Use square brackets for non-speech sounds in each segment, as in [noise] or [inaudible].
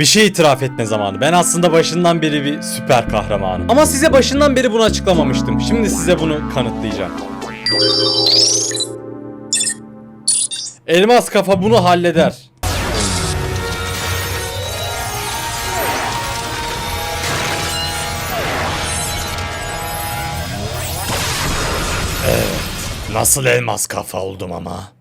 Bir şey itiraf etme zamanı. Ben aslında başından beri bir süper kahramanım. Ama size başından beri bunu açıklamamıştım. Şimdi size bunu kanıtlayacağım. Elmas kafa bunu halleder. Evet. Nasıl elmas kafa oldum ama?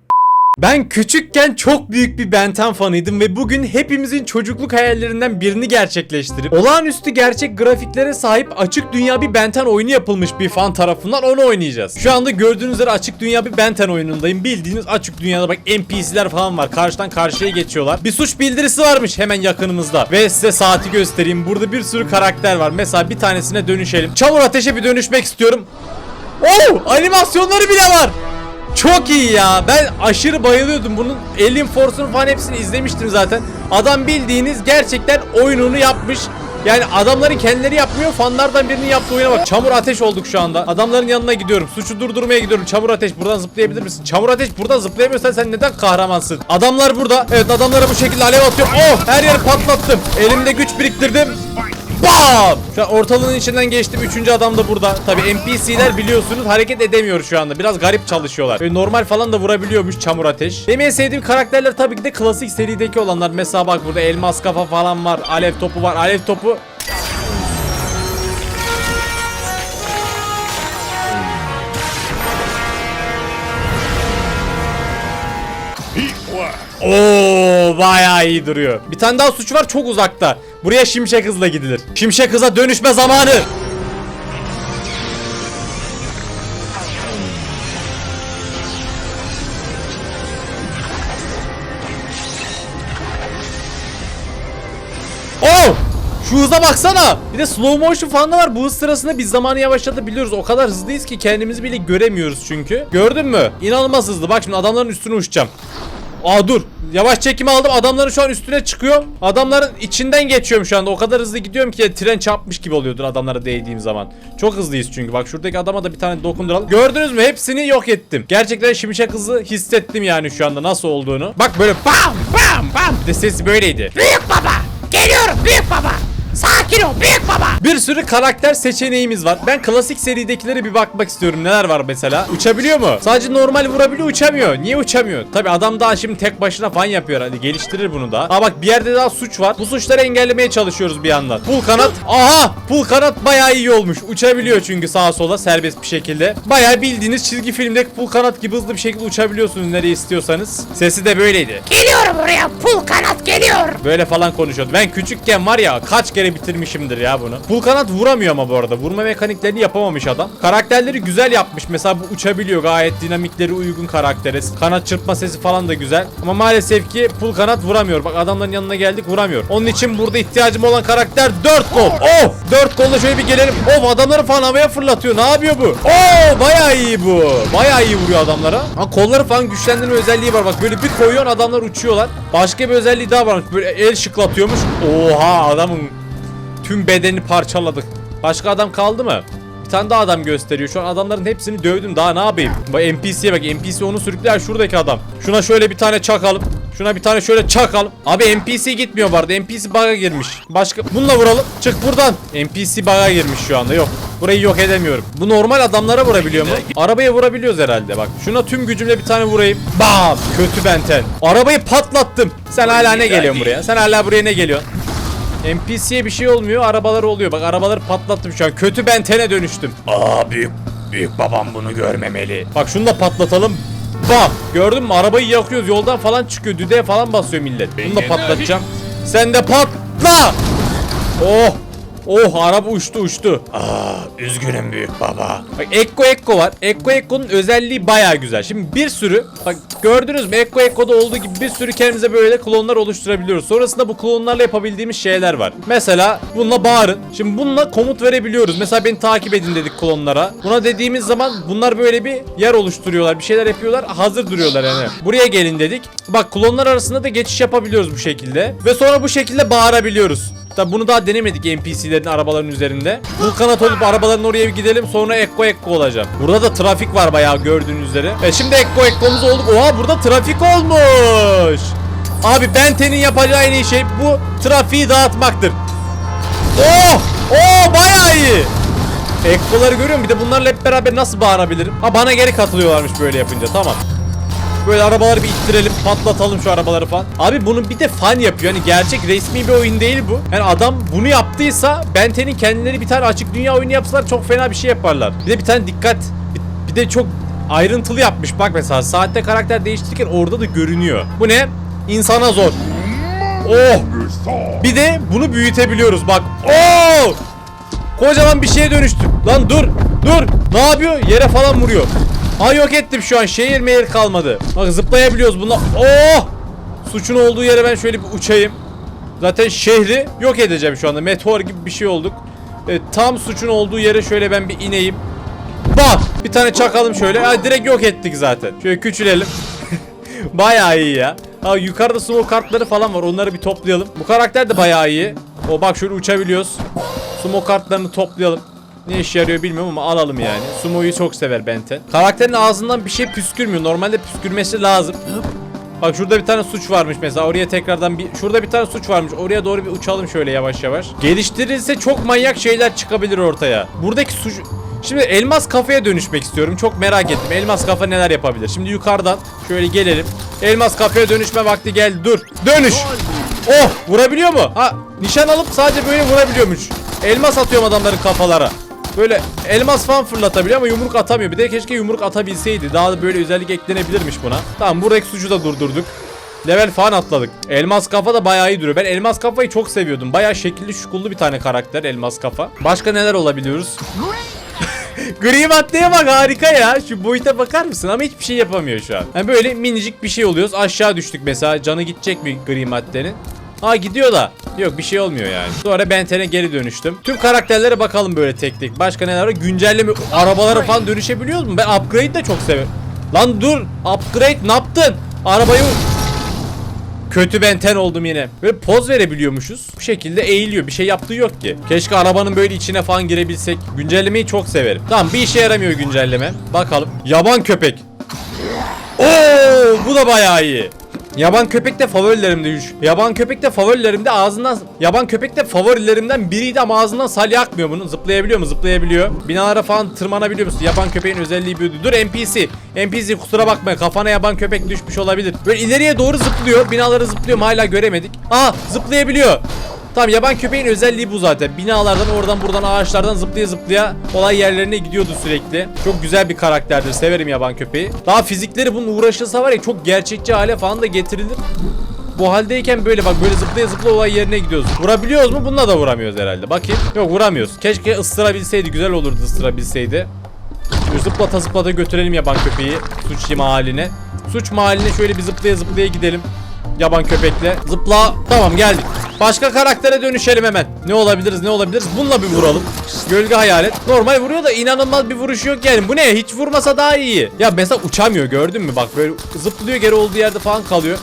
Ben küçükken çok büyük bir Benten fanıydım ve bugün hepimizin çocukluk hayallerinden birini gerçekleştirip olağanüstü gerçek grafiklere sahip açık dünya bir Benten oyunu yapılmış bir fan tarafından onu oynayacağız. Şu anda gördüğünüz üzere açık dünya bir Benten oyunundayım. Bildiğiniz açık dünyada bak NPC'ler falan var. Karşıdan karşıya geçiyorlar. Bir suç bildirisi varmış hemen yakınımızda. Ve size saati göstereyim. Burada bir sürü karakter var. Mesela bir tanesine dönüşelim. Çamur ateşe bir dönüşmek istiyorum. Oo, animasyonları bile var. Çok iyi ya. Ben aşırı bayılıyordum. Bunun Alien Force'un falan hepsini izlemiştim zaten. Adam bildiğiniz gerçekten oyununu yapmış. Yani adamların kendileri yapmıyor. Fanlardan birinin yaptığı oyuna bak. Çamur ateş olduk şu anda. Adamların yanına gidiyorum. Suçu durdurmaya gidiyorum. Çamur ateş buradan zıplayabilir misin? Çamur ateş buradan zıplayamıyorsan sen neden kahramansın? Adamlar burada. Evet adamlara bu şekilde alev atıyor. Oh her yeri patlattım. Elimde güç biriktirdim. Bam! Şu an ortalığın içinden geçtim. Üçüncü adam da burada. Tabi NPC'ler biliyorsunuz hareket edemiyor şu anda. Biraz garip çalışıyorlar. Böyle normal falan da vurabiliyormuş çamur ateş. Benim en sevdiğim karakterler tabii ki de klasik serideki olanlar. Mesela bak burada elmas kafa falan var. Alev topu var. Alev topu Oo bayağı iyi duruyor. Bir tane daha suç var çok uzakta. Buraya şimşek hızla gidilir. Şimşek hıza dönüşme zamanı. Oh! Şu hıza baksana. Bir de slow motion falan da var. Bu hız sırasında biz zamanı yavaşlatabiliyoruz. O kadar hızlıyız ki kendimizi bile göremiyoruz çünkü. Gördün mü? İnanılmaz hızlı. Bak şimdi adamların üstüne uçacağım. Aa dur. Yavaş çekimi aldım. Adamların şu an üstüne çıkıyor. Adamların içinden geçiyorum şu anda. O kadar hızlı gidiyorum ki tren çarpmış gibi oluyordur adamlara değdiğim zaman. Çok hızlıyız çünkü. Bak şuradaki adama da bir tane dokunduralım. Gördünüz mü? Hepsini yok ettim. Gerçekten şimşek hızı hissettim yani şu anda nasıl olduğunu. Bak böyle bam bam bam. De sesi böyleydi. Büyük baba! Geliyorum büyük baba! Sakin ol büyük baba! Bir sürü karakter seçeneğimiz var. Ben klasik seridekilere bir bakmak istiyorum. Neler var mesela? Uçabiliyor mu? Sadece normal vurabiliyor uçamıyor. Niye uçamıyor? Tabi adam daha şimdi tek başına fan yapıyor. Hadi geliştirir bunu da. Aa bak bir yerde daha suç var. Bu suçları engellemeye çalışıyoruz bir yandan. Pul kanat. Aha! Pul kanat bayağı iyi olmuş. Uçabiliyor çünkü sağa sola serbest bir şekilde. Bayağı bildiğiniz çizgi filmdeki pul kanat gibi hızlı bir şekilde uçabiliyorsunuz nereye istiyorsanız. Sesi de böyleydi. Geliyorum buraya pul kanat geliyor! Böyle falan konuşuyordu. Ben küçükken var ya kaç kere bitirmişimdir ya bunu. Pul kanat vuramıyor ama bu arada. Vurma mekaniklerini yapamamış adam. Karakterleri güzel yapmış. Mesela bu uçabiliyor gayet dinamikleri uygun karaktere. Kanat çırpma sesi falan da güzel. Ama maalesef ki pul kanat vuramıyor. Bak adamların yanına geldik vuramıyor. Onun için burada ihtiyacım olan karakter 4 kol. Oh! 4 kolla şöyle bir gelelim. Of adamları falan havaya fırlatıyor. Ne yapıyor bu? Oo bayağı iyi bu. Bayağı iyi vuruyor adamlara. Ha kolları falan güçlendirme özelliği var. Bak böyle bir koyuyorsun adamlar uçuyorlar. Başka bir özelliği daha var. Böyle el şıklatıyormuş. Oha adamın tüm bedenini parçaladık. Başka adam kaldı mı? Bir tane daha adam gösteriyor. Şu an adamların hepsini dövdüm. Daha ne yapayım? Bak NPC'ye bak. NPC onu sürükler şuradaki adam. Şuna şöyle bir tane çakalım. Şuna bir tane şöyle çakalım. Abi NPC gitmiyor arada. NPC bug'a girmiş. Başka bununla vuralım. Çık buradan. NPC bug'a girmiş şu anda. Yok. Burayı yok edemiyorum. Bu normal adamlara vurabiliyor mu? Arabaya vurabiliyoruz herhalde bak. Şuna tüm gücümle bir tane vurayım. Bam! Kötü benten. Arabayı patlattım. Sen hala ne geliyorsun buraya? Sen hala buraya ne geliyorsun? NPC'ye bir şey olmuyor, arabaları oluyor. Bak arabaları patlattım şu an. Kötü bentene dönüştüm. Aa büyük büyük babam bunu görmemeli. Bak şunu da patlatalım. Bak gördün mü arabayı yakıyoruz yoldan falan çıkıyor düdüğe falan basıyor millet. Bunu da patlatacağım. Sen de patla. Oh. Oh araba uçtu uçtu. Aa üzgünüm büyük baba. Bak Ekko Ekko var. Ekko Ekko'nun özelliği baya güzel. Şimdi bir sürü bak gördünüz mü Ekko Ekko'da olduğu gibi bir sürü kendimize böyle klonlar oluşturabiliyoruz. Sonrasında bu klonlarla yapabildiğimiz şeyler var. Mesela bununla bağırın. Şimdi bununla komut verebiliyoruz. Mesela beni takip edin dedik klonlara. Buna dediğimiz zaman bunlar böyle bir yer oluşturuyorlar. Bir şeyler yapıyorlar. Hazır duruyorlar yani. Buraya gelin dedik. Bak klonlar arasında da geçiş yapabiliyoruz bu şekilde. Ve sonra bu şekilde bağırabiliyoruz. Tabi bunu daha denemedik NPC'lerin arabaların üzerinde. Bu kanat olup arabaların oraya bir gidelim sonra Ekko Ekko olacağım. Burada da trafik var bayağı gördüğünüz üzere. E şimdi Ekko Ekko'muz olduk. Oha burada trafik olmuş. Abi Benten'in yapacağı en iyi şey bu trafiği dağıtmaktır. Oh! Oh bayağı iyi. Ekkoları görüyor musun? Bir de bunlarla hep beraber nasıl bağırabilirim? Ha bana geri katılıyorlarmış böyle yapınca tamam. Böyle arabaları bir ittirelim, patlatalım şu arabaları falan. Abi bunu bir de fan yapıyor. Hani gerçek resmi bir oyun değil bu. Yani adam bunu yaptıysa Benten'in kendileri bir tane açık dünya oyunu yapsalar çok fena bir şey yaparlar. Bir de bir tane dikkat. Bir, bir de çok ayrıntılı yapmış. Bak mesela saatte karakter değiştirirken orada da görünüyor. Bu ne? İnsana zor. Oh! Bir de bunu büyütebiliyoruz bak. Oh! Kocaman bir şeye dönüştüm. Lan dur. Dur. Ne yapıyor? Yere falan vuruyor. Ha yok ettim şu an. Şehir mehir kalmadı. Bak zıplayabiliyoruz bunlar. Oh! Suçun olduğu yere ben şöyle bir uçayım. Zaten şehri yok edeceğim şu anda. Meteor gibi bir şey olduk. Evet, tam suçun olduğu yere şöyle ben bir ineyim. Bak! Bir tane çakalım şöyle. Ha, direkt yok ettik zaten. Şöyle küçülelim. [laughs] bayağı iyi ya. Ha, yukarıda smoke kartları falan var. Onları bir toplayalım. Bu karakter de bayağı iyi. O bak şöyle uçabiliyoruz. Sumo kartlarını toplayalım. Ne işe yarıyor bilmiyorum ama alalım yani. Sumo'yu çok sever Benten. Karakterin ağzından bir şey püskürmüyor. Normalde püskürmesi lazım. Bak şurada bir tane suç varmış mesela. Oraya tekrardan bir... Şurada bir tane suç varmış. Oraya doğru bir uçalım şöyle yavaş yavaş. Geliştirilse çok manyak şeyler çıkabilir ortaya. Buradaki suç... Şimdi elmas kafaya dönüşmek istiyorum. Çok merak ettim. Elmas kafa neler yapabilir? Şimdi yukarıdan şöyle gelelim. Elmas kafaya dönüşme vakti geldi. Dur. Dönüş. Oh! Vurabiliyor mu? Ha, nişan alıp sadece böyle vurabiliyormuş. Elmas atıyorum adamların kafalara. Böyle elmas falan fırlatabiliyor ama yumruk atamıyor. Bir de keşke yumruk atabilseydi. Daha da böyle özellik eklenebilirmiş buna. Tamam buradaki suçu da durdurduk. Level falan atladık. Elmas kafa da bayağı iyi duruyor. Ben elmas kafayı çok seviyordum. Bayağı şekilli şukullu bir tane karakter elmas kafa. Başka neler olabiliyoruz? [laughs] Gri maddeye bak harika ya. Şu boyuta bakar mısın? Ama hiçbir şey yapamıyor şu an. Yani böyle minicik bir şey oluyoruz. Aşağı düştük mesela. Canı gidecek mi gri maddenin? Ha gidiyor da. Yok bir şey olmuyor yani. Sonra Benten'e geri dönüştüm. Tüm karakterlere bakalım böyle tek tek. Başka neler var? Güncelleme arabalara falan dönüşebiliyoruz mu? Ben upgrade de çok severim. Lan dur. Upgrade ne yaptın? Arabayı Kötü benten oldum yine. Böyle poz verebiliyormuşuz. Bu şekilde eğiliyor. Bir şey yaptığı yok ki. Keşke arabanın böyle içine falan girebilsek. Güncellemeyi çok severim. Tamam bir işe yaramıyor güncelleme. Bakalım. Yaban köpek. Oo, bu da bayağı iyi. Yaban köpek de favorilerimde üç. Yaban köpek de favorilerimde ağzından yaban köpek de favorilerimden biriydi ama ağzından salya akmıyor bunun. Zıplayabiliyor mu? Zıplayabiliyor. Binalara falan tırmanabiliyor musun? Yaban köpeğin özelliği buydu. Dur NPC. NPC kusura bakma kafana yaban köpek düşmüş olabilir. Böyle ileriye doğru zıplıyor. Binaları zıplıyor hala göremedik. Aa zıplayabiliyor. Tamam yaban köpeğin özelliği bu zaten. Binalardan oradan buradan ağaçlardan zıplaya zıplaya olay yerlerine gidiyordu sürekli. Çok güzel bir karakterdir. Severim yaban köpeği. Daha fizikleri bunun uğraşılsa var ya çok gerçekçi hale falan da getirilir. Bu haldeyken böyle bak böyle zıplaya zıplaya olay yerine gidiyoruz. Vurabiliyoruz mu? Bununla da vuramıyoruz herhalde. Bakayım. Yok vuramıyoruz. Keşke ısırabilseydi. Güzel olurdu ısırabilseydi. Şöyle zıplata zıplata götürelim yaban köpeği suç mahalline. Suç mahalline şöyle bir zıplaya zıplaya gidelim. Yaban köpekle. Zıpla. Tamam geldik. Başka karaktere dönüşelim hemen. Ne olabiliriz ne olabiliriz? Bununla bir vuralım. Gölge hayalet. Normal vuruyor da inanılmaz bir vuruş yok yani. Bu ne? Hiç vurmasa daha iyi. Ya mesela uçamıyor gördün mü? Bak böyle zıplıyor geri olduğu yerde falan kalıyor.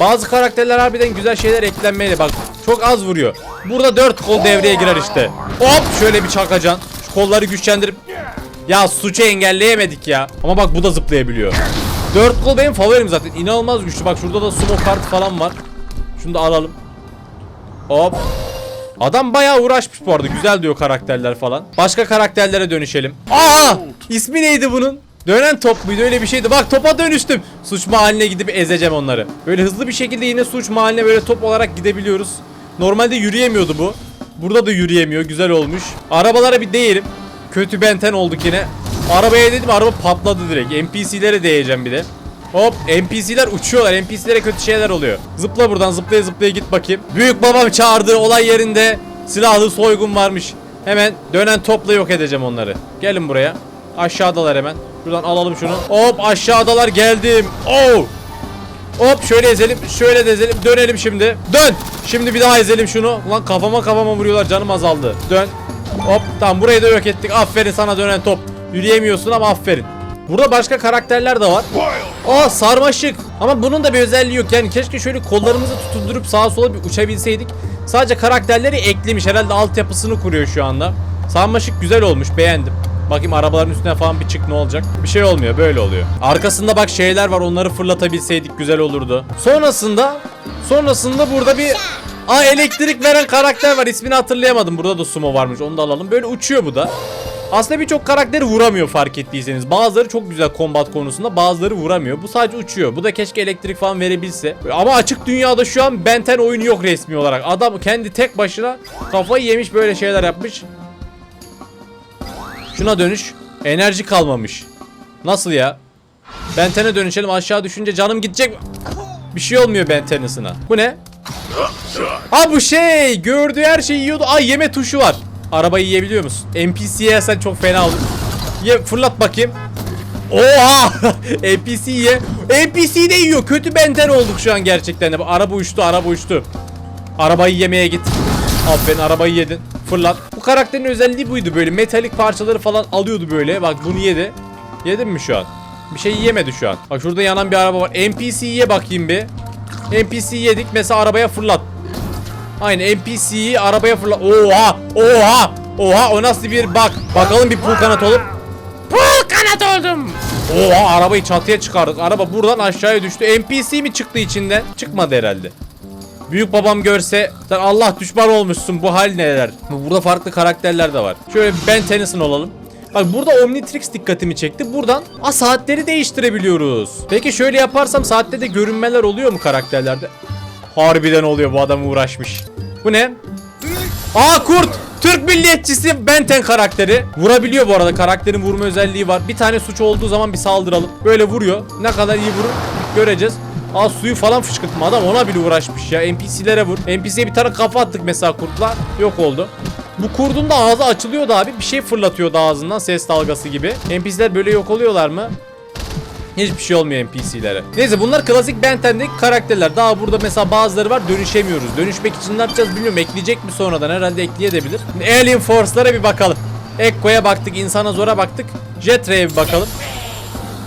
Bazı karakterler harbiden güzel şeyler eklenmeli bak. Çok az vuruyor. Burada 4 kol devreye girer işte. Hop şöyle bir çakacan. Şu kolları güçlendirip ya suçu engelleyemedik ya. Ama bak bu da zıplayabiliyor. 4 kol benim favorim zaten. İnanılmaz güçlü. Bak şurada da sumo kart falan var. Şunu da alalım. Hop. Adam bayağı uğraşmış bu arada. Güzel diyor karakterler falan. Başka karakterlere dönüşelim. Aa! İsmi neydi bunun? Dönen top muydu öyle bir şeydi. Bak topa dönüştüm. Suç mahalline gidip ezeceğim onları. Böyle hızlı bir şekilde yine suç mahalline böyle top olarak gidebiliyoruz. Normalde yürüyemiyordu bu. Burada da yürüyemiyor. Güzel olmuş. Arabalara bir değelim. Kötü benten olduk yine. Arabaya dedim araba patladı direkt. NPC'lere değeceğim bir de. Hop NPC'ler uçuyorlar. NPC'lere kötü şeyler oluyor. Zıpla buradan zıplaya zıplaya git bakayım. Büyük babam çağırdığı olay yerinde silahlı soygun varmış. Hemen dönen topla yok edeceğim onları. Gelin buraya. Aşağıdalar hemen. Şuradan alalım şunu. Hop aşağıdalar geldim. Oh! Hop şöyle ezelim, şöyle de ezelim. Dönelim şimdi. Dön. Şimdi bir daha ezelim şunu. Lan kafama kafama vuruyorlar. Canım azaldı. Dön. Hop tamam burayı da yok ettik. Aferin sana dönen top. Yürüyemiyorsun ama aferin. Burada başka karakterler de var. Aa sarmaşık. Ama bunun da bir özelliği yok. Yani keşke şöyle kollarımızı tutundurup sağa sola bir uçabilseydik. Sadece karakterleri eklemiş. Herhalde altyapısını kuruyor şu anda. Sarmaşık güzel olmuş. Beğendim. Bakayım arabaların üstüne falan bir çık ne olacak? Bir şey olmuyor böyle oluyor. Arkasında bak şeyler var onları fırlatabilseydik güzel olurdu. Sonrasında sonrasında burada bir Aa elektrik veren karakter var ismini hatırlayamadım. Burada da sumo varmış onu da alalım. Böyle uçuyor bu da. Aslında birçok karakteri vuramıyor fark ettiyseniz. Bazıları çok güzel kombat konusunda bazıları vuramıyor. Bu sadece uçuyor. Bu da keşke elektrik falan verebilse. Ama açık dünyada şu an Benten oyunu yok resmi olarak. Adam kendi tek başına kafayı yemiş böyle şeyler yapmış. Şuna dönüş. Enerji kalmamış. Nasıl ya? Benten'e dönüşelim aşağı düşünce canım gidecek. Bir şey olmuyor Benten'ısına. Bu ne? Ha bu şey gördüğü her şeyi yiyordu. Ay yeme tuşu var. Arabayı yiyebiliyor musun? NPC'ye yersen çok fena olur. Ye fırlat bakayım. Oha! [laughs] NPC ye. NPC de yiyor. Kötü benten olduk şu an gerçekten de. Araba uçtu, araba uçtu. Arabayı yemeye git. Aferin arabayı yedin. Fırlat. Bu karakterin özelliği buydu böyle. Metalik parçaları falan alıyordu böyle. Bak bunu yedi. Yedin mi şu an? Bir şey yemedi şu an. Bak şurada yanan bir araba var. NPC'ye bakayım bir. NPC yedik mesela arabaya fırlat. Aynı NPC'yi arabaya fırlat. Oha! Oha! Oha o nasıl bir bak. Bakalım bir pul kanat olup. Pul kanat oldum. Oha arabayı çatıya çıkardık. Araba buradan aşağıya düştü. NPC mi çıktı içinden? Çıkmadı herhalde. Büyük babam görse sen Allah düşman olmuşsun bu hal neler. Burada farklı karakterler de var. Şöyle Ben Tennyson olalım. Bak burada Omnitrix dikkatimi çekti. Buradan a saatleri değiştirebiliyoruz. Peki şöyle yaparsam saatte de görünmeler oluyor mu karakterlerde? Harbiden oluyor bu adam uğraşmış. Bu ne? Aa kurt! Türk milliyetçisi Benten karakteri. Vurabiliyor bu arada. Karakterin vurma özelliği var. Bir tane suç olduğu zaman bir saldıralım. Böyle vuruyor. Ne kadar iyi vurur göreceğiz. Aa suyu falan fışkırtma adam ona bile uğraşmış ya. NPC'lere vur. NPC'ye bir tane kafa attık mesela kurtla. Yok oldu. Bu kurdun da ağzı açılıyordu abi. Bir şey fırlatıyordu ağzından ses dalgası gibi. NPC'ler böyle yok oluyorlar mı? Hiçbir şey olmuyor NPC'lere. Neyse bunlar klasik Benten'deki karakterler. Daha burada mesela bazıları var dönüşemiyoruz. Dönüşmek için ne yapacağız bilmiyorum. Ekleyecek mi sonradan? Herhalde ekleyebilir. Alien Force'lara bir bakalım. Ekko'ya baktık, insana zora baktık. Jet Ray'e bir bakalım.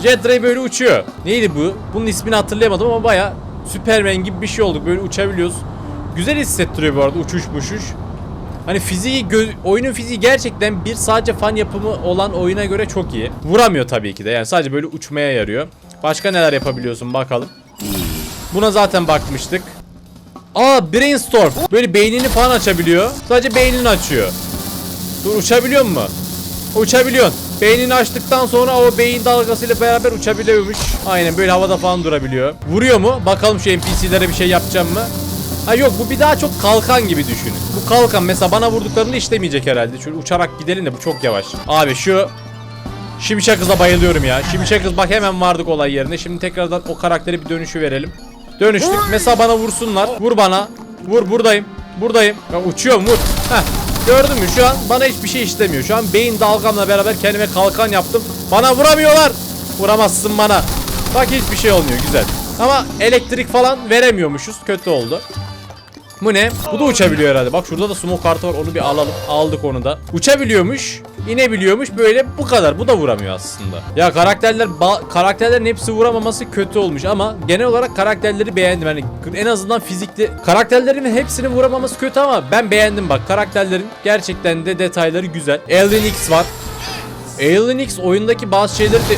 Jet Ray böyle uçuyor. Neydi bu? Bunun ismini hatırlayamadım ama baya Superman gibi bir şey olduk. Böyle uçabiliyoruz. Güzel hissettiriyor bu arada uçuş uçuş. Hani fiziği oyunun fiziği gerçekten bir sadece fan yapımı olan oyuna göre çok iyi. Vuramıyor tabii ki de. Yani sadece böyle uçmaya yarıyor. Başka neler yapabiliyorsun bakalım. Buna zaten bakmıştık. Aa Brainstorm. Böyle beynini falan açabiliyor. Sadece beynini açıyor. Dur uçabiliyor mu? Uçabiliyorsun. Beynini açtıktan sonra o beyin dalgasıyla beraber uçabiliyormuş. Aynen böyle havada falan durabiliyor. Vuruyor mu? Bakalım şu NPC'lere bir şey yapacağım mı? Ha yok bu bir daha çok kalkan gibi düşünün. Bu kalkan mesela bana vurduklarında işlemeyecek herhalde. Şöyle uçarak gidelim de bu çok yavaş. Abi şu Şimşek kıza bayılıyorum ya. Şimşek kız bak hemen vardık olay yerine. Şimdi tekrardan o karaktere bir dönüşü verelim. Dönüştük. Mesela bana vursunlar. Vur bana. Vur buradayım. Buradayım. Ya uçuyorum vur. Heh. Gördün mü şu an bana hiçbir şey işlemiyor. Şu an beyin dalgamla beraber kendime kalkan yaptım. Bana vuramıyorlar. Vuramazsın bana. Bak hiçbir şey olmuyor güzel. Ama elektrik falan veremiyormuşuz. Kötü oldu. Bu ne? Bu da uçabiliyor herhalde. Bak şurada da smoke kartı var. Onu bir alalım. Aldık onu da. Uçabiliyormuş. inebiliyormuş. Böyle bu kadar. Bu da vuramıyor aslında. Ya karakterler karakterlerin hepsi vuramaması kötü olmuş ama genel olarak karakterleri beğendim. Hani en azından fizikli karakterlerin hepsini vuramaması kötü ama ben beğendim bak. Karakterlerin gerçekten de detayları güzel. Alien X var. Alien X oyundaki bazı şeyleri de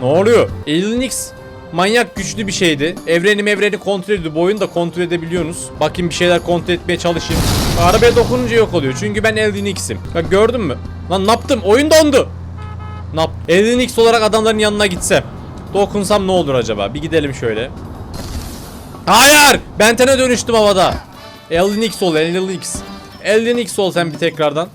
ne oluyor? Alien X manyak güçlü bir şeydi. Evreni mevreni kontrol ediyor. Bu da kontrol edebiliyorsunuz. Bakayım bir şeyler kontrol etmeye çalışayım. Arabaya dokununca yok oluyor. Çünkü ben Alien X'im. Bak gördün mü? Lan ne yaptım? Oyun dondu. Ne yap? Alien X olarak adamların yanına gitsem. Dokunsam ne olur acaba? Bir gidelim şöyle. Hayır! Benten'e dönüştüm havada. Alien X ol, Alien X. Alien X ol sen bir tekrardan.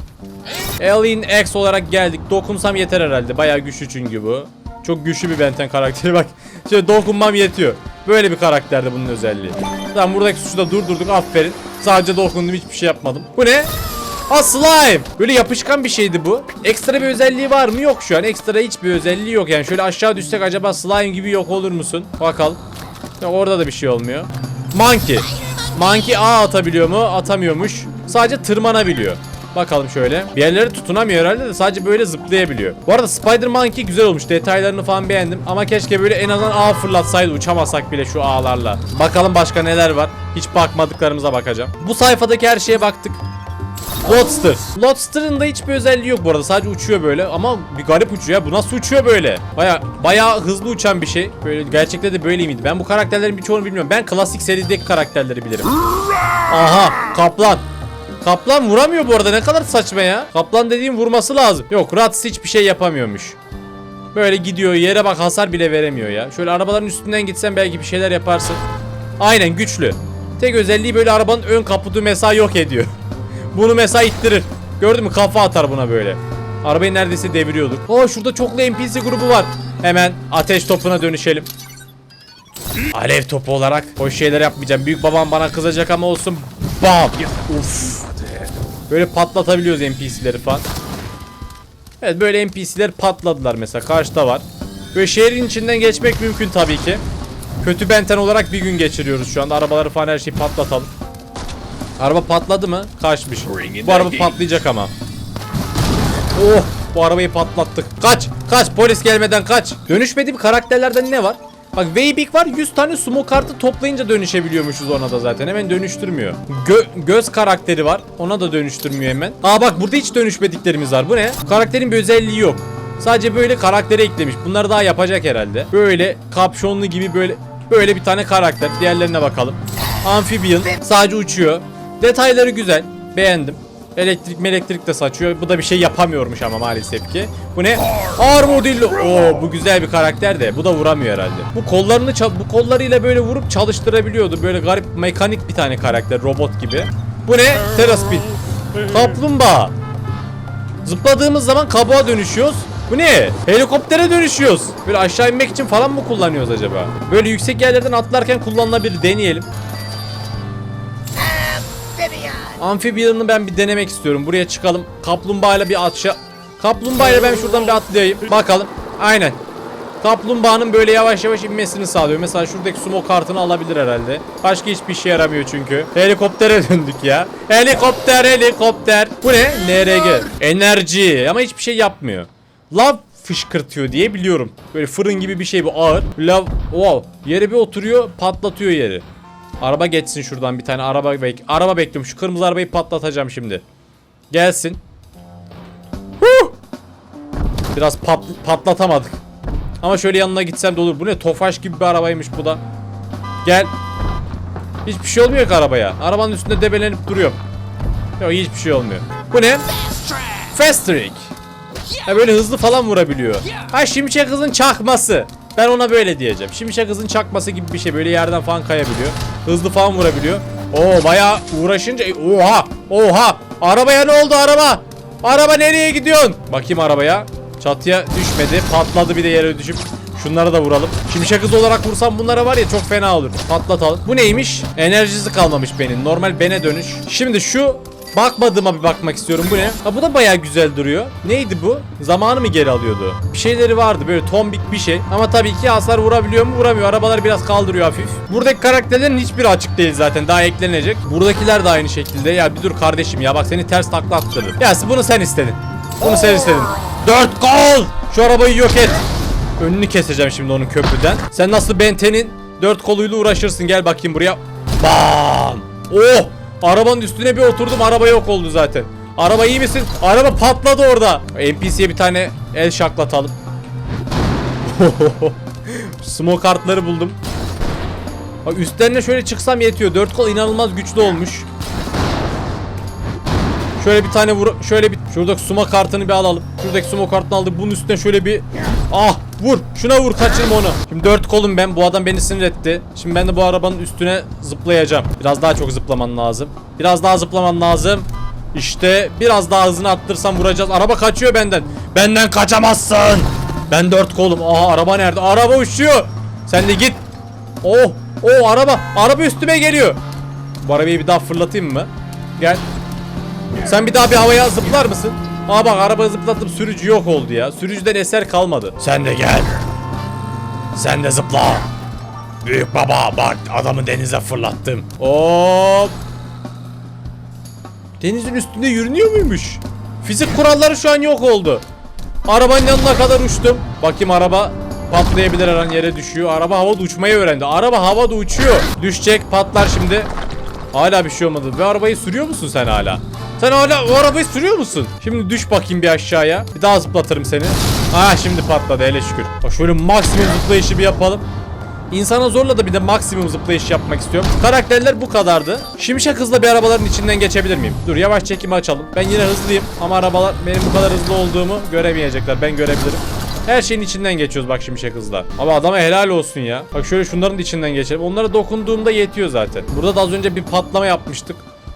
Alien X olarak geldik. Dokunsam yeter herhalde. Bayağı güçlü çünkü bu. Çok güçlü bir Benten karakteri [laughs] bak. Şöyle dokunmam yetiyor. Böyle bir karakterdi bunun özelliği. Tamam buradaki suçu da durdurduk aferin. Sadece dokundum hiçbir şey yapmadım. Bu ne? Ha slime. Böyle yapışkan bir şeydi bu. Ekstra bir özelliği var mı? Yok şu an. Ekstra hiçbir özelliği yok yani. Şöyle aşağı düşsek acaba slime gibi yok olur musun? Bakalım. Yok orada da bir şey olmuyor. Monkey. Monkey A atabiliyor mu? Atamıyormuş. Sadece tırmanabiliyor. Bakalım şöyle. Bir yerlere tutunamıyor herhalde de sadece böyle zıplayabiliyor. Bu arada Spider Monkey güzel olmuş. Detaylarını falan beğendim. Ama keşke böyle en azından ağ fırlatsaydı. Uçamasak bile şu ağlarla. Bakalım başka neler var. Hiç bakmadıklarımıza bakacağım. Bu sayfadaki her şeye baktık. Lobster. Lobster'ın da hiçbir özelliği yok bu arada. Sadece uçuyor böyle ama bir garip uçuyor ya. Bu nasıl uçuyor böyle? Baya baya hızlı uçan bir şey. Böyle gerçekte de böyle miydi? Ben bu karakterlerin birçoğunu bilmiyorum. Ben klasik serideki karakterleri bilirim. Aha kaplan. Kaplan vuramıyor bu arada ne kadar saçma ya. Kaplan dediğim vurması lazım. Yok Rats hiçbir şey yapamıyormuş. Böyle gidiyor yere bak hasar bile veremiyor ya. Şöyle arabaların üstünden gitsen belki bir şeyler yaparsın. Aynen güçlü. Tek özelliği böyle arabanın ön kaputu mesela yok ediyor. [laughs] Bunu mesela ittirir. Gördün mü kafa atar buna böyle. Arabayı neredeyse deviriyordur. Oo şurada çoklu NPC grubu var. Hemen ateş topuna dönüşelim. Alev topu olarak hoş şeyler yapmayacağım. Büyük babam bana kızacak ama olsun. Bam. Uf. Böyle patlatabiliyoruz NPC'leri falan. Evet böyle NPC'ler patladılar mesela. Karşıda var. Böyle şehrin içinden geçmek mümkün tabii ki. Kötü benten olarak bir gün geçiriyoruz şu anda. Arabaları falan her şeyi patlatalım. Araba patladı mı? Kaçmış. Bu araba patlayacak ama. Oh! Bu arabayı patlattık. Kaç! Kaç! Polis gelmeden kaç! Dönüşmediğim karakterlerden ne var? Bak Weybig var 100 tane sumo kartı toplayınca dönüşebiliyormuşuz ona da zaten hemen dönüştürmüyor. Gö- göz karakteri var ona da dönüştürmüyor hemen. Aa bak burada hiç dönüşmediklerimiz var bu ne? Bu karakterin bir özelliği yok. Sadece böyle karaktere eklemiş. Bunları daha yapacak herhalde. Böyle kapşonlu gibi böyle böyle bir tane karakter. Diğerlerine bakalım. Amphibian sadece uçuyor. Detayları güzel. Beğendim. Elektrik elektrik de saçıyor. Bu da bir şey yapamıyormuş ama maalesef ki. Bu ne? Armadillo. Oo bu güzel bir karakter de. Bu da vuramıyor herhalde. Bu kollarını bu kollarıyla böyle vurup çalıştırabiliyordu. Böyle garip mekanik bir tane karakter robot gibi. Bu ne? Teraspin. Kaplumbağa. Zıpladığımız zaman kabuğa dönüşüyoruz. Bu ne? Helikoptere dönüşüyoruz. Böyle aşağı inmek için falan mı kullanıyoruz acaba? Böyle yüksek yerlerden atlarken kullanılabilir. Deneyelim. Amfibiyanı ben bir denemek istiyorum. Buraya çıkalım. Kaplumbağayla bir atşa... Kaplumbağayla ben şuradan bir atlayayım. Bakalım. Aynen. Kaplumbağanın böyle yavaş yavaş inmesini sağlıyor. Mesela şuradaki sumo kartını alabilir herhalde. Başka hiçbir işe yaramıyor çünkü. Helikoptere [laughs] döndük ya. Helikopter helikopter. Bu ne? NRG. Enerji. Ama hiçbir şey yapmıyor. Lav fışkırtıyor diye biliyorum. Böyle fırın gibi bir şey bu ağır. Lav wow. Yere bir oturuyor patlatıyor yeri. Araba geçsin şuradan bir tane araba bek araba bekliyorum. Şu kırmızı arabayı patlatacağım şimdi. Gelsin. Huh! Biraz pat patlatamadık. Ama şöyle yanına gitsem de olur. Bu ne? Tofaş gibi bir arabaymış bu da. Gel. Hiçbir şey olmuyor ki arabaya. Arabanın üstünde debelenip duruyor. Yok hiçbir şey olmuyor. Bu ne? Fast Track. Ha böyle hızlı falan vurabiliyor. Ha şimşek hızın çakması. Ben ona böyle diyeceğim. Şimşek hızın çakması gibi bir şey. Böyle yerden falan kayabiliyor. Hızlı falan vurabiliyor. Oo bayağı uğraşınca oha oha arabaya ne oldu araba? Araba nereye gidiyorsun? Bakayım arabaya. Çatıya düşmedi. Patladı bir de yere düşüp Şunları da vuralım. Şimşek hızı olarak vursam bunlara var ya çok fena olur. Patlatalım. Bu neymiş? Enerjisi kalmamış benim. Normal bene dönüş. Şimdi şu bakmadığıma bir bakmak istiyorum. Bu ne? Ha bu da bayağı güzel duruyor. Neydi bu? Zamanı mı geri alıyordu? Bir şeyleri vardı böyle tombik bir şey. Ama tabii ki hasar vurabiliyor mu? Vuramıyor. Arabaları biraz kaldırıyor hafif. Buradaki karakterlerin hiçbiri açık değil zaten. Daha eklenecek. Buradakiler de aynı şekilde. Ya bir dur kardeşim ya bak seni ters takla attırır. Ya bunu sen istedin. Bunu sen istedin. Dört kol! Şu arabayı yok et. Önünü keseceğim şimdi onun köprüden. Sen nasıl Benten'in dört koluyla uğraşırsın. Gel bakayım buraya. Bam! Oh! Arabanın üstüne bir oturdum. Araba yok oldu zaten. Araba iyi misin? Araba patladı orada. NPC'ye bir tane el şaklatalım. [laughs] Smoke kartları buldum. Bak üstlerine şöyle çıksam yetiyor. Dört kol inanılmaz güçlü olmuş. Şöyle bir tane vur şöyle bir şuradaki suma kartını bir alalım. Şuradaki suma kartını aldık. Bunun üstüne şöyle bir ah vur. Şuna vur kaçırma onu. Şimdi dört kolum ben. Bu adam beni sinir etti. Şimdi ben de bu arabanın üstüne zıplayacağım. Biraz daha çok zıplaman lazım. Biraz daha zıplaman lazım. İşte biraz daha hızını arttırsam vuracağız. Araba kaçıyor benden. Benden kaçamazsın. Ben dört kolum. Aha araba nerede? Araba uçuyor. Sen de git. Oh. Oh araba. Araba üstüme geliyor. Bu arabayı bir daha fırlatayım mı? Gel. Sen bir daha bir havaya zıplar mısın? Aa bak araba zıplattım sürücü yok oldu ya. Sürücüden eser kalmadı. Sen de gel. Sen de zıpla. Büyük baba bak adamı denize fırlattım. Hop. Denizin üstünde yürünüyor muymuş? Fizik kuralları şu an yok oldu. Arabanın yanına kadar uçtum. Bakayım araba patlayabilir her an yere düşüyor. Araba havada uçmayı öğrendi. Araba havada uçuyor. Düşecek patlar şimdi. Hala bir şey olmadı. Ve arabayı sürüyor musun sen hala? Sen hala o arabayı sürüyor musun? Şimdi düş bakayım bir aşağıya. Bir daha zıplatırım seni. Ha şimdi patladı hele şükür. Bak şöyle maksimum zıplayışı bir yapalım. İnsana zorla da bir de maksimum zıplayış yapmak istiyorum. Karakterler bu kadardı. Şimşek hızla bir arabaların içinden geçebilir miyim? Dur yavaş çekimi açalım. Ben yine hızlıyım ama arabalar benim bu kadar hızlı olduğumu göremeyecekler. Ben görebilirim. Her şeyin içinden geçiyoruz bak şimşek hızla. Ama adama helal olsun ya. Bak şöyle şunların içinden geçelim. Onlara dokunduğumda yetiyor zaten. Burada da az önce bir patlama yapmıştık.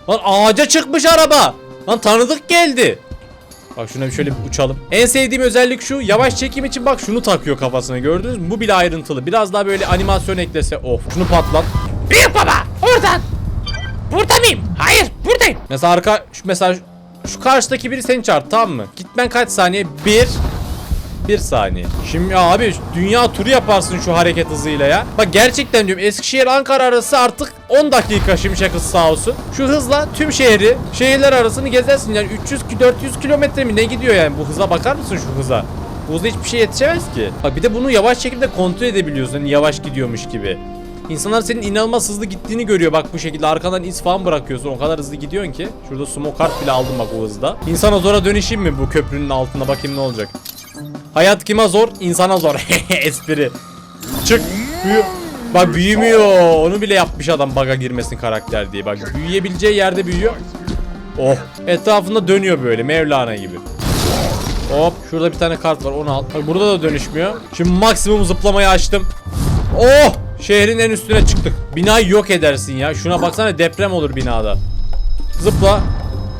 Lan ağaca çıkmış araba. Lan tanıdık geldi. Bak şuna bir şöyle bir uçalım. En sevdiğim özellik şu. Yavaş çekim için bak şunu takıyor kafasına gördünüz mü? Bu bile ayrıntılı. Biraz daha böyle animasyon eklese of. Şunu patlat. Büyük baba oradan. Burada mıyım? Hayır buradayım. Mesela arka şu mesela şu, şu karşıdaki biri seni çarptı tamam mı? Gitmen kaç saniye? Bir. Bir saniye. Şimdi abi dünya turu yaparsın şu hareket hızıyla ya. Bak gerçekten diyorum Eskişehir Ankara arası artık 10 dakika şimşek hızı sağ olsun. Şu hızla tüm şehri, şehirler arasını gezersin yani 300 ki 400 kilometre mi ne gidiyor yani bu hıza bakar mısın şu hıza? Bu hızda hiçbir şey yetişemez ki. Bak bir de bunu yavaş şekilde kontrol edebiliyorsun hani yavaş gidiyormuş gibi. İnsanlar senin inanılmaz hızlı gittiğini görüyor bak bu şekilde arkadan iz falan bırakıyorsun o kadar hızlı gidiyorsun ki. Şurada sumo kart bile aldım bak o hızda. İnsana zora dönüşeyim mi bu köprünün altında bakayım ne olacak. Hayat kime zor? insana zor. [laughs] Espri. Çık. Büyü. Bak büyümüyor. Onu bile yapmış adam baga girmesin karakter diye. Bak büyüyebileceği yerde büyüyor. Oh. Etrafında dönüyor böyle Mevlana gibi. Hop. Şurada bir tane kart var onu al. Bak burada da dönüşmüyor. Şimdi maksimum zıplamayı açtım. Oh. Şehrin en üstüne çıktık. Binayı yok edersin ya. Şuna baksana deprem olur binada. Zıpla.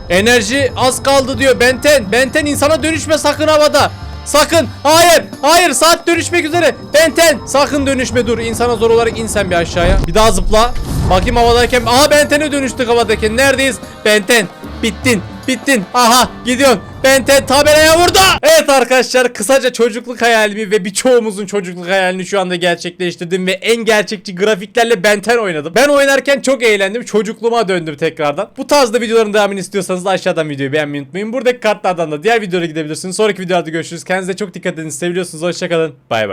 Enerji az kaldı diyor. Benten. Benten insana dönüşme sakın havada. Sakın. Hayır. Hayır. Saat dönüşmek üzere. Benten. Sakın dönüşme dur. İnsana zor olarak in sen bir aşağıya. Bir daha zıpla. Bakayım havadayken. Aha Benten'e dönüştük havadayken. Neredeyiz? Benten. Bittin. Bittin. Aha gidiyorsun. Benten tabelaya vurdu. Evet arkadaşlar kısaca çocukluk hayalimi ve birçoğumuzun çocukluk hayalini şu anda gerçekleştirdim ve en gerçekçi grafiklerle Benten oynadım. Ben oynarken çok eğlendim. Çocukluğuma döndüm tekrardan. Bu tarzda videoların devamını istiyorsanız da aşağıdan videoyu beğenmeyi unutmayın. Buradaki kartlardan da diğer videolara gidebilirsiniz. Sonraki videolarda görüşürüz. Kendinize çok dikkat edin. Seviyorsunuz. Hoşçakalın. Bay bay.